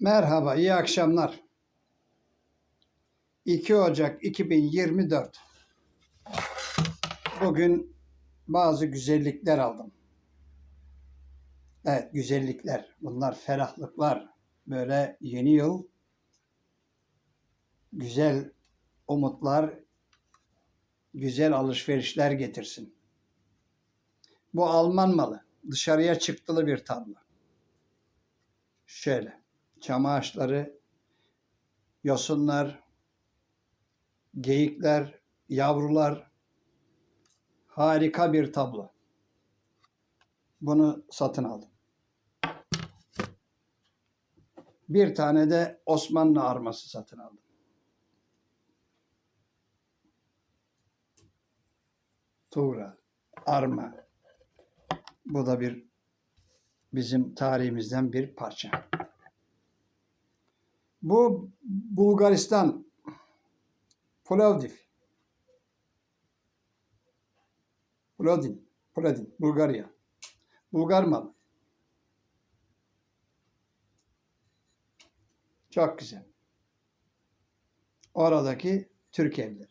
Merhaba, iyi akşamlar. 2 Ocak 2024. Bugün bazı güzellikler aldım. Evet, güzellikler. Bunlar ferahlıklar. Böyle yeni yıl güzel umutlar, güzel alışverişler getirsin. Bu Alman malı. Dışarıya çıktılı bir tablo. Şöyle çam ağaçları, yosunlar, geyikler, yavrular. Harika bir tablo. Bunu satın aldım. Bir tane de Osmanlı arması satın aldım. Tuğra, arma. Bu da bir bizim tarihimizden bir parça. Bu Bulgaristan Plovdiv. Plodin, Plodin, Bulgarya. Bulgar malı. Çok güzel. Oradaki Türk evleri.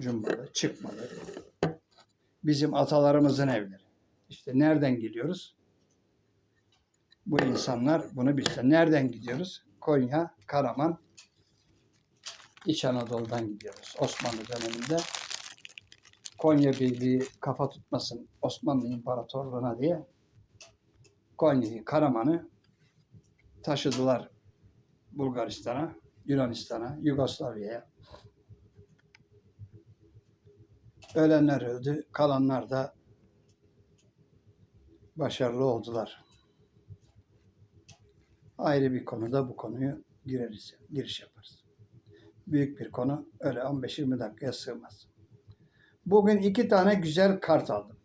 Cumbalı, çıkmalı. Bizim atalarımızın evleri. İşte nereden geliyoruz? Bu insanlar bunu bilse. Nereden gidiyoruz? Konya, Karaman, İç Anadolu'dan gidiyoruz. Osmanlı döneminde Konya Birliği kafa tutmasın Osmanlı İmparatorluğu'na diye Konya'yı, Karaman'ı taşıdılar Bulgaristan'a, Yunanistan'a, Yugoslavya'ya. Ölenler öldü, kalanlar da başarılı oldular. Ayrı bir konuda bu konuyu gireriz, giriş yaparız. Büyük bir konu öyle 15-20 dakikaya sığmaz. Bugün iki tane güzel kart aldım.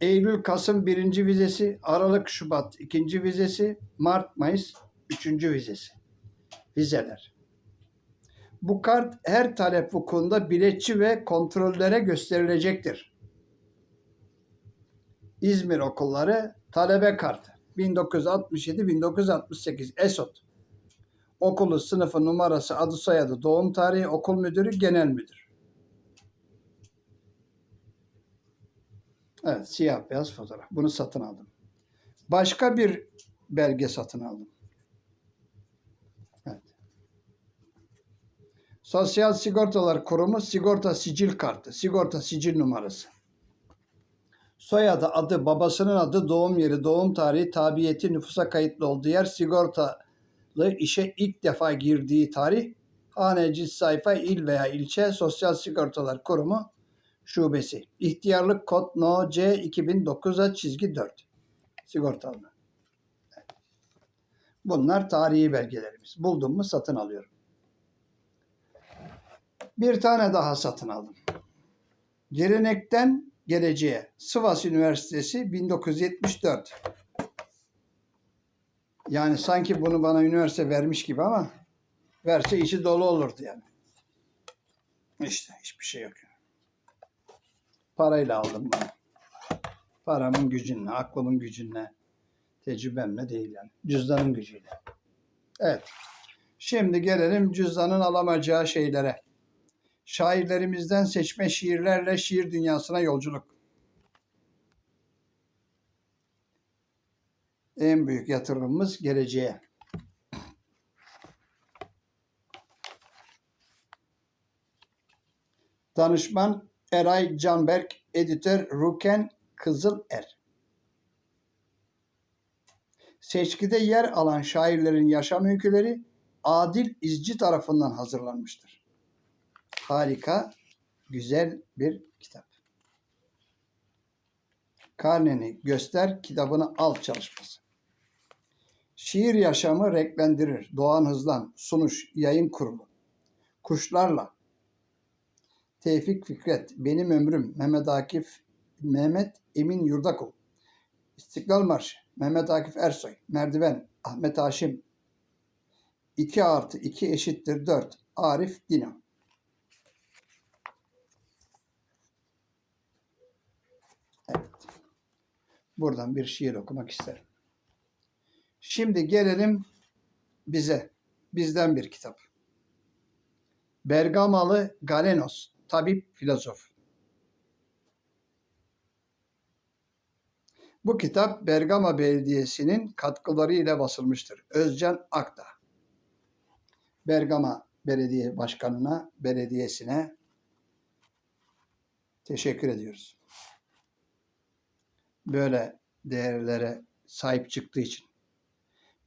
Eylül, Kasım birinci vizesi, Aralık, Şubat ikinci vizesi, Mart, Mayıs üçüncü vizesi. Vizeler. Bu kart her talep vukuunda biletçi ve kontrollere gösterilecektir. İzmir okulları talebe kartı 1967-1968 ESOT. Okulu, sınıfı, numarası, adı soyadı, doğum tarihi, okul müdürü, genel müdür. Evet, siyah beyaz fotoğraf. Bunu satın aldım. Başka bir belge satın aldım. Evet. Sosyal Sigortalar Kurumu sigorta sicil kartı, sigorta sicil numarası. Soyadı, adı, babasının adı, doğum yeri, doğum tarihi, tabiyeti, nüfusa kayıtlı olduğu yer, sigortalı işe ilk defa girdiği tarih, hane, cilt sayfa, il veya ilçe, Sosyal Sigortalar Kurumu şubesi. İhtiyarlık kod No C 2009'a çizgi 4. Sigortalı. Bunlar tarihi belgelerimiz. Buldum mu satın alıyorum. Bir tane daha satın aldım. Gelenekten geleceğe. Sivas Üniversitesi 1974. Yani sanki bunu bana üniversite vermiş gibi ama verse içi dolu olurdu yani. İşte hiçbir şey yok. Parayla aldım bunu. Paramın gücünle, aklımın gücünle, tecrübemle değil yani. Cüzdanın gücüyle. Evet. Şimdi gelelim cüzdanın alamayacağı şeylere. Şairlerimizden seçme şiirlerle şiir dünyasına yolculuk. En büyük yatırımımız geleceğe. Danışman Eray Canberk, editör Ruken Kızıler. Seçkide yer alan şairlerin yaşam öyküleri Adil İzci tarafından hazırlanmıştır. Harika, güzel bir kitap. Karneni göster, kitabını al çalışması. Şiir yaşamı renklendirir. Doğan Hızlan, Sunuş, Yayın Kurulu. Kuşlarla, Tevfik Fikret, Benim Ömrüm, Mehmet Akif, Mehmet Emin Yurdakul, İstiklal Marşı, Mehmet Akif Ersoy, Merdiven, Ahmet Haşim, 2 artı 2 eşittir 4, Arif Dino. Evet. Buradan bir şiir okumak isterim. Şimdi gelelim bize. Bizden bir kitap. Bergamalı Galenos, tabip filozof. Bu kitap Bergama Belediyesi'nin katkıları ile basılmıştır. Özcan Akdağ. Bergama Belediye Başkanı'na, belediyesine teşekkür ediyoruz. Böyle değerlere sahip çıktığı için.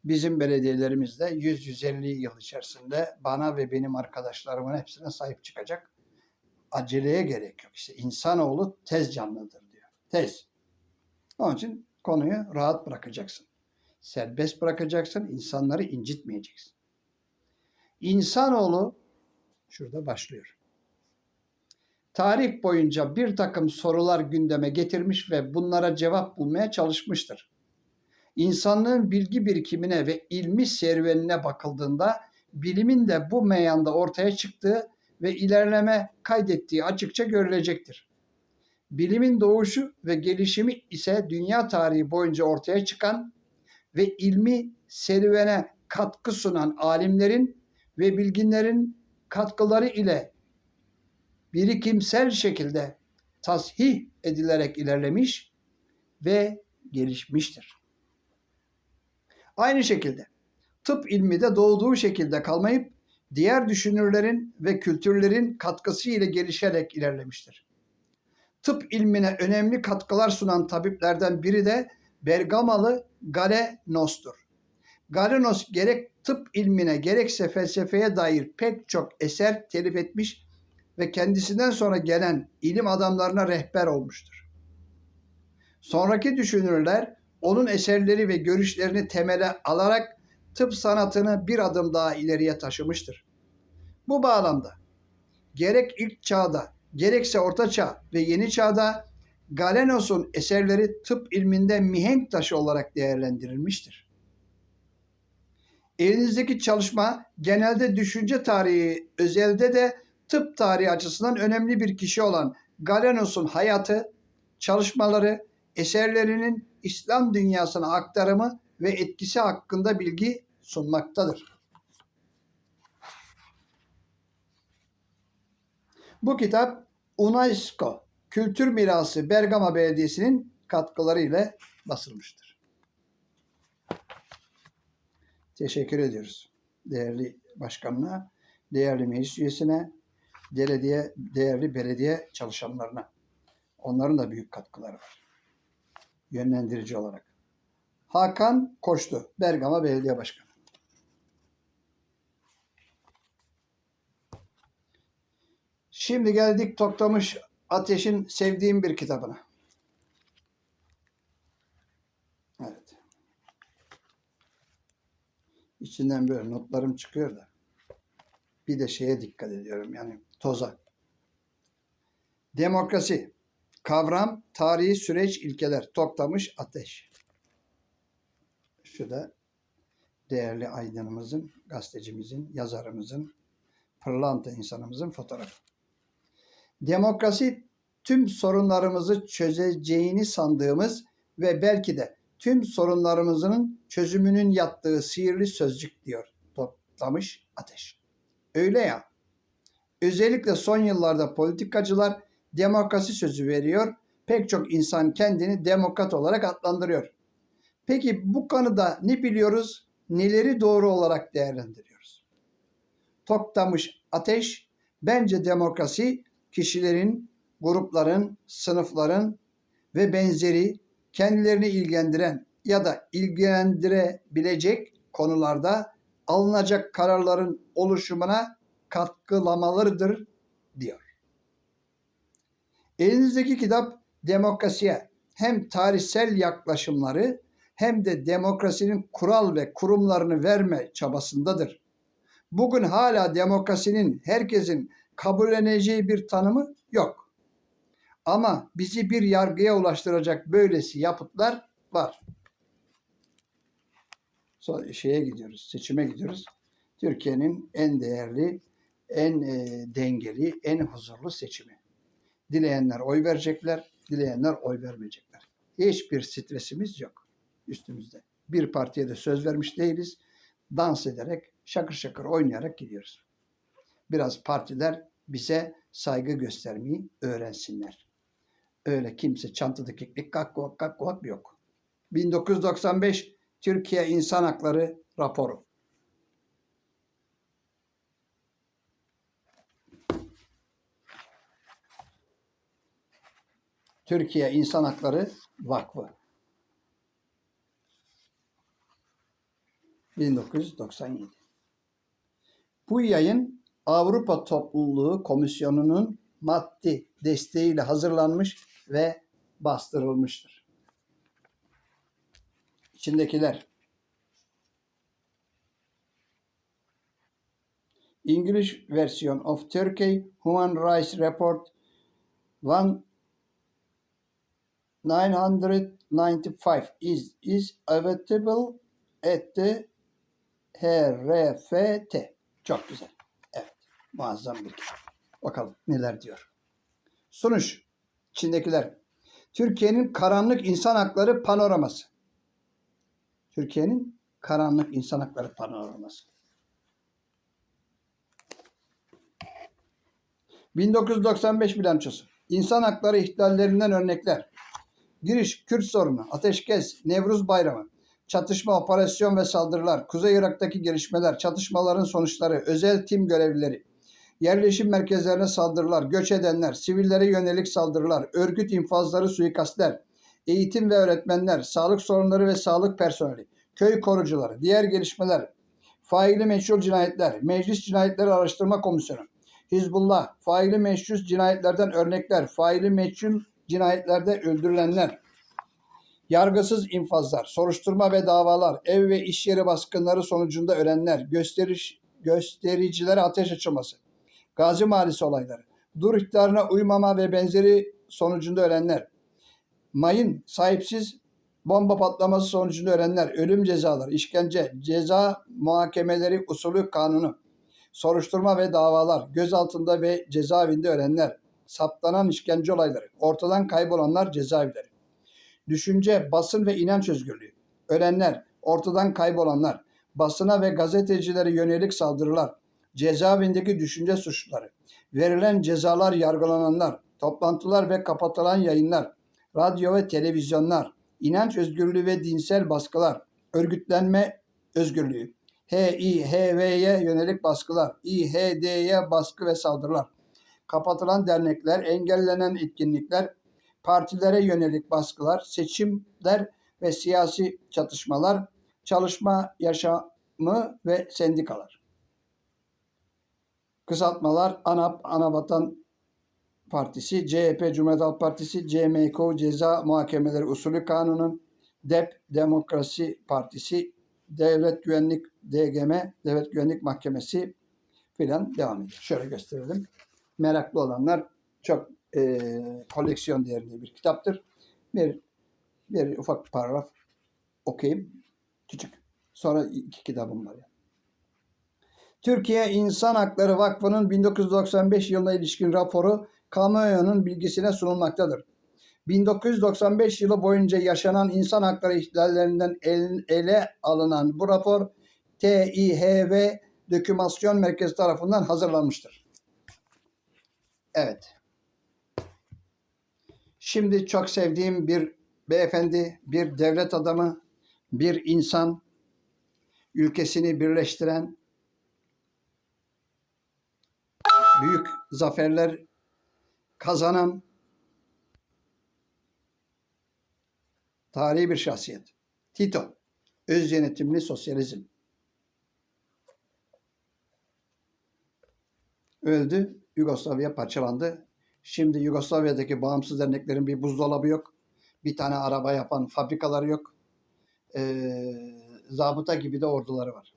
Bizim belediyelerimiz de 100-150 yıl içerisinde bana ve benim arkadaşlarımın hepsine sahip çıkacak. Aceleye gerek yok. İşte insanoğlu tez canlıdır diyor. Tez. Onun için konuyu rahat bırakacaksın. Serbest bırakacaksın. insanları incitmeyeceksin. İnsanoğlu şurada başlıyor. Tarih boyunca bir takım sorular gündeme getirmiş ve bunlara cevap bulmaya çalışmıştır. İnsanlığın bilgi birikimine ve ilmi serüvenine bakıldığında bilimin de bu meyanda ortaya çıktığı ve ilerleme kaydettiği açıkça görülecektir. Bilimin doğuşu ve gelişimi ise dünya tarihi boyunca ortaya çıkan ve ilmi serüvene katkı sunan alimlerin ve bilginlerin katkıları ile birikimsel şekilde tasih edilerek ilerlemiş ve gelişmiştir. Aynı şekilde tıp ilmi de doğduğu şekilde kalmayıp diğer düşünürlerin ve kültürlerin katkısı ile gelişerek ilerlemiştir. Tıp ilmine önemli katkılar sunan tabiplerden biri de Bergamalı Galenos'tur. Galenos gerek tıp ilmine gerekse felsefeye dair pek çok eser telif etmiş ve kendisinden sonra gelen ilim adamlarına rehber olmuştur. Sonraki düşünürler onun eserleri ve görüşlerini temele alarak tıp sanatını bir adım daha ileriye taşımıştır. Bu bağlamda gerek ilk çağda gerekse orta çağ ve yeni çağda Galenos'un eserleri tıp ilminde mihenk taşı olarak değerlendirilmiştir. Elinizdeki çalışma genelde düşünce tarihi özelde de tıp tarihi açısından önemli bir kişi olan Galenos'un hayatı, çalışmaları, eserlerinin İslam dünyasına aktarımı ve etkisi hakkında bilgi sunmaktadır. Bu kitap UNESCO Kültür Mirası Bergama Belediyesi'nin katkıları ile basılmıştır. Teşekkür ediyoruz değerli başkanına, değerli meclis üyesine, belediye, değerli belediye çalışanlarına. Onların da büyük katkıları var. Yönlendirici olarak. Hakan Koçtu, Bergama Belediye Başkanı. Şimdi geldik Toktamış Ateş'in sevdiğim bir kitabına. Evet. İçinden böyle notlarım çıkıyor da. Bir de şeye dikkat ediyorum yani toza. Demokrasi, kavram, tarihi süreç, ilkeler, Toktamış Ateş. Şu da değerli aydınımızın, gazetecimizin, yazarımızın, pırlanta insanımızın fotoğrafı. Demokrasi tüm sorunlarımızı çözeceğini sandığımız ve belki de tüm sorunlarımızın çözümünün yattığı sihirli sözcük diyor toplamış Ateş. Öyle ya. Özellikle son yıllarda politikacılar demokrasi sözü veriyor. Pek çok insan kendini demokrat olarak adlandırıyor. Peki bu konuda ne biliyoruz? Neleri doğru olarak değerlendiriyoruz? Toktamış Ateş bence demokrasi kişilerin, grupların, sınıfların ve benzeri kendilerini ilgilendiren ya da ilgilendirebilecek konularda alınacak kararların oluşumuna katkılamalarıdır diyor. Elinizdeki kitap demokrasiye hem tarihsel yaklaşımları hem de demokrasinin kural ve kurumlarını verme çabasındadır. Bugün hala demokrasinin herkesin kabulleneceği bir tanımı yok. Ama bizi bir yargıya ulaştıracak böylesi yapıtlar var. Sonra şeye gidiyoruz, seçime gidiyoruz. Türkiye'nin en değerli, en e, dengeli, en huzurlu seçimi. Dileyenler oy verecekler, dileyenler oy vermeyecekler. hiçbir stresimiz yok üstümüzde. Bir partiye de söz vermiş değiliz. Dans ederek, şakır şakır oynayarak gidiyoruz. Biraz partiler bize saygı göstermeyi öğrensinler. Öyle kimse çantada keklik kakkovak kakkovak yok. 1995 Türkiye İnsan Hakları raporu. Türkiye İnsan Hakları Vakfı. 1997. Bu yayın Avrupa Topluluğu Komisyonu'nun maddi desteğiyle hazırlanmış ve bastırılmıştır. İçindekiler English version of Turkey Human Rights Report 1995 is is available at the HRFT. Çok güzel. Evet. Muazzam bir kitap. Bakalım neler diyor. Sonuç. İçindekiler. Türkiye'nin karanlık insan hakları panoraması. Türkiye'nin karanlık insan hakları panoraması. 1995 bilançosu. İnsan hakları ihlallerinden örnekler. Giriş, Kürt sorunu, ateşkes, Nevruz bayramı, çatışma, operasyon ve saldırılar, Kuzey Irak'taki gelişmeler, çatışmaların sonuçları, özel tim görevlileri, yerleşim merkezlerine saldırılar, göç edenler, sivillere yönelik saldırılar, örgüt infazları, suikastler, eğitim ve öğretmenler, sağlık sorunları ve sağlık personeli, köy korucuları, diğer gelişmeler, faili meçhul cinayetler, Meclis Cinayetleri Araştırma Komisyonu, Hizbullah, faili meşhur cinayetlerden örnekler, faili meçhul cinayetlerde öldürülenler, yargısız infazlar, soruşturma ve davalar, ev ve iş yeri baskınları sonucunda ölenler, gösteriş, göstericilere ateş açılması, Gazi Mahallesi olayları, dur ihtarına uymama ve benzeri sonucunda ölenler, mayın, sahipsiz bomba patlaması sonucunda ölenler, ölüm cezaları, işkence, ceza muhakemeleri usulü kanunu, soruşturma ve davalar, gözaltında ve cezaevinde ölenler, saptanan işkence olayları, ortadan kaybolanlar cezaevleri, düşünce, basın ve inanç özgürlüğü, ölenler, ortadan kaybolanlar, basına ve gazetecilere yönelik saldırılar, cezaevindeki düşünce suçluları, verilen cezalar yargılananlar, toplantılar ve kapatılan yayınlar, radyo ve televizyonlar, inanç özgürlüğü ve dinsel baskılar, örgütlenme özgürlüğü, HİHV'ye yönelik baskılar, İHD'ye baskı ve saldırılar, kapatılan dernekler, engellenen etkinlikler, partilere yönelik baskılar, seçimler ve siyasi çatışmalar, çalışma yaşamı ve sendikalar. Kısaltmalar ANAP, Anavatan Partisi, CHP, Cumhuriyet Halk Partisi, CMK, Ceza Muhakemeleri Usulü Kanunu, DEP, Demokrasi Partisi, Devlet Güvenlik DGM, Devlet Güvenlik Mahkemesi filan devam ediyor. Şöyle gösterelim. Meraklı olanlar çok e, koleksiyon değerli bir kitaptır. Bir, bir ufak paragraf okuyayım. Küçük. Sonra iki kitabım var. Türkiye İnsan Hakları Vakfı'nın 1995 yılına ilişkin raporu kamuoyunun bilgisine sunulmaktadır. 1995 yılı boyunca yaşanan insan hakları ihlallerinden el, ele alınan bu rapor TİHV Dokümasyon Merkezi tarafından hazırlanmıştır. Evet. Şimdi çok sevdiğim bir beyefendi, bir devlet adamı, bir insan, ülkesini birleştiren, büyük zaferler kazanan tarihi bir şahsiyet. Tito, öz yönetimli sosyalizm. Öldü, Yugoslavya parçalandı. Şimdi Yugoslavya'daki bağımsız derneklerin bir buzdolabı yok. Bir tane araba yapan fabrikaları yok. Ee, zabıta gibi de orduları var.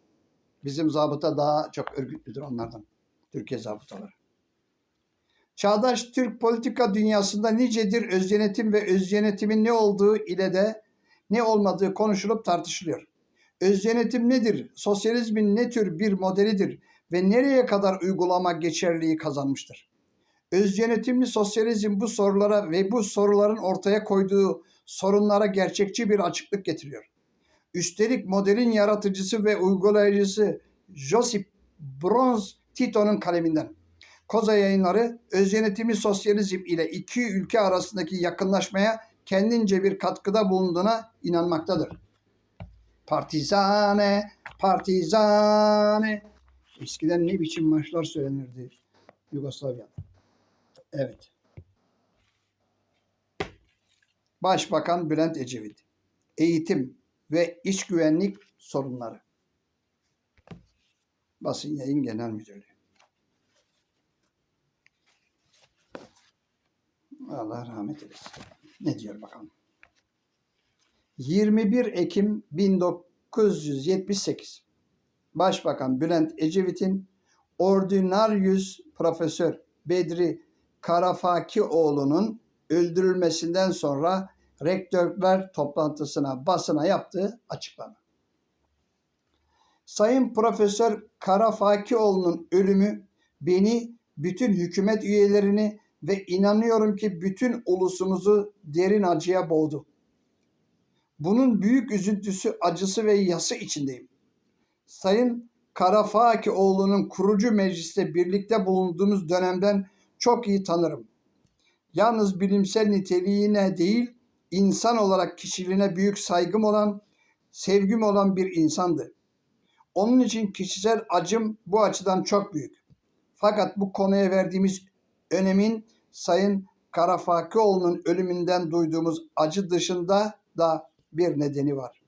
Bizim zabıta daha çok örgütlüdür onlardan. Türkiye zabıtaları. Çağdaş Türk politika dünyasında nicedir öz yönetim ve öz yönetimin ne olduğu ile de ne olmadığı konuşulup tartışılıyor. Öz yönetim nedir? Sosyalizmin ne tür bir modelidir ve nereye kadar uygulama geçerliği kazanmıştır? Öz yönetimli sosyalizm bu sorulara ve bu soruların ortaya koyduğu sorunlara gerçekçi bir açıklık getiriyor. Üstelik modelin yaratıcısı ve uygulayıcısı Josip Broz Tito'nun kaleminden. Koza yayınları öz yönetimi sosyalizm ile iki ülke arasındaki yakınlaşmaya kendince bir katkıda bulunduğuna inanmaktadır. Partizane, partizane. Eskiden ne biçim marşlar söylenirdi Yugoslavya'da. Evet. Başbakan Bülent Ecevit. Eğitim ve iç güvenlik sorunları. Basın Yayın Genel Müdürlüğü. Allah rahmet eylesin. Ne diyor bakalım. 21 Ekim 1978 Başbakan Bülent Ecevit'in Ordinarius Profesör Bedri Karafakioğlu'nun öldürülmesinden sonra rektörler toplantısına basına yaptığı açıklama. Sayın Profesör Karafakioğlu'nun ölümü beni, bütün hükümet üyelerini ve inanıyorum ki bütün ulusumuzu derin acıya boğdu. Bunun büyük üzüntüsü, acısı ve yası içindeyim. Sayın Karafakioğlu'nun kurucu mecliste birlikte bulunduğumuz dönemden çok iyi tanırım. Yalnız bilimsel niteliğine değil, insan olarak kişiliğine büyük saygım olan, sevgim olan bir insandı. Onun için kişisel acım bu açıdan çok büyük. Fakat bu konuya verdiğimiz önemin Sayın Karafakioğlu'nun ölümünden duyduğumuz acı dışında da bir nedeni var.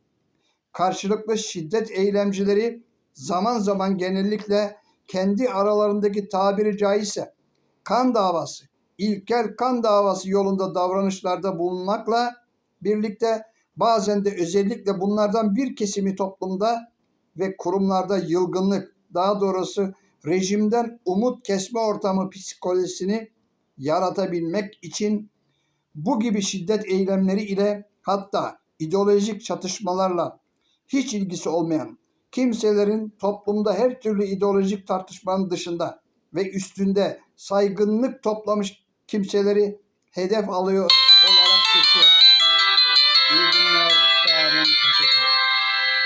Karşılıklı şiddet eylemcileri zaman zaman genellikle kendi aralarındaki tabiri caizse kan davası, ilkel kan davası yolunda davranışlarda bulunmakla birlikte bazen de özellikle bunlardan bir kesimi toplumda ve kurumlarda yılgınlık, daha doğrusu rejimden umut kesme ortamı psikolojisini yaratabilmek için bu gibi şiddet eylemleri ile hatta ideolojik çatışmalarla hiç ilgisi olmayan kimselerin toplumda her türlü ideolojik tartışmanın dışında ve üstünde saygınlık toplamış kimseleri hedef alıyor olarak seçiyorlar. İyi günler,